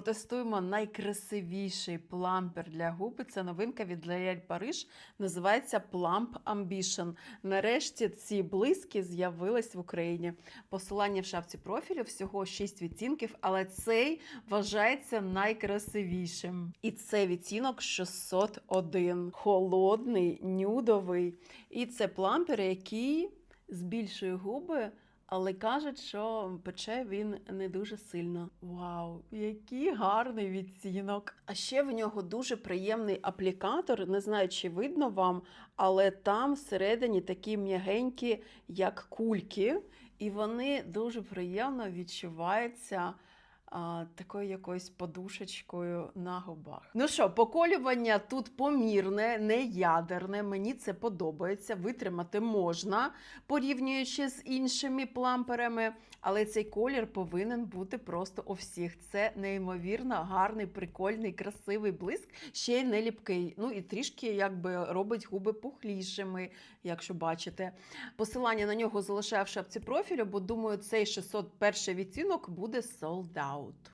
протестуємо найкрасивіший плампер для губи. Це новинка від L'Oréal Paris. Називається Plump Ambition. Нарешті ці блиски з'явились в Україні. Посилання в шапці профілю всього 6 відтінків, але цей вважається найкрасивішим. І це відтінок 601. Холодний, нюдовий. І це плампер, який збільшує губи. Але кажуть, що пече він не дуже сильно. Вау, який гарний відцінок! А ще в нього дуже приємний аплікатор. Не знаю, чи видно вам, але там всередині такі м'ягенькі, як кульки, і вони дуже приємно відчуваються. А, такою якоюсь подушечкою на губах. Ну що, поколювання тут помірне, не ядерне. Мені це подобається. Витримати можна, порівнюючи з іншими пламперами, але цей колір повинен бути просто у всіх. Це неймовірно гарний, прикольний, красивий блиск, ще й не ліпкий. Ну і трішки якби робить губи пухлішими, якщо бачите. Посилання на нього залишаю в шапці профілю, бо думаю, цей 601 відтінок буде out. alto.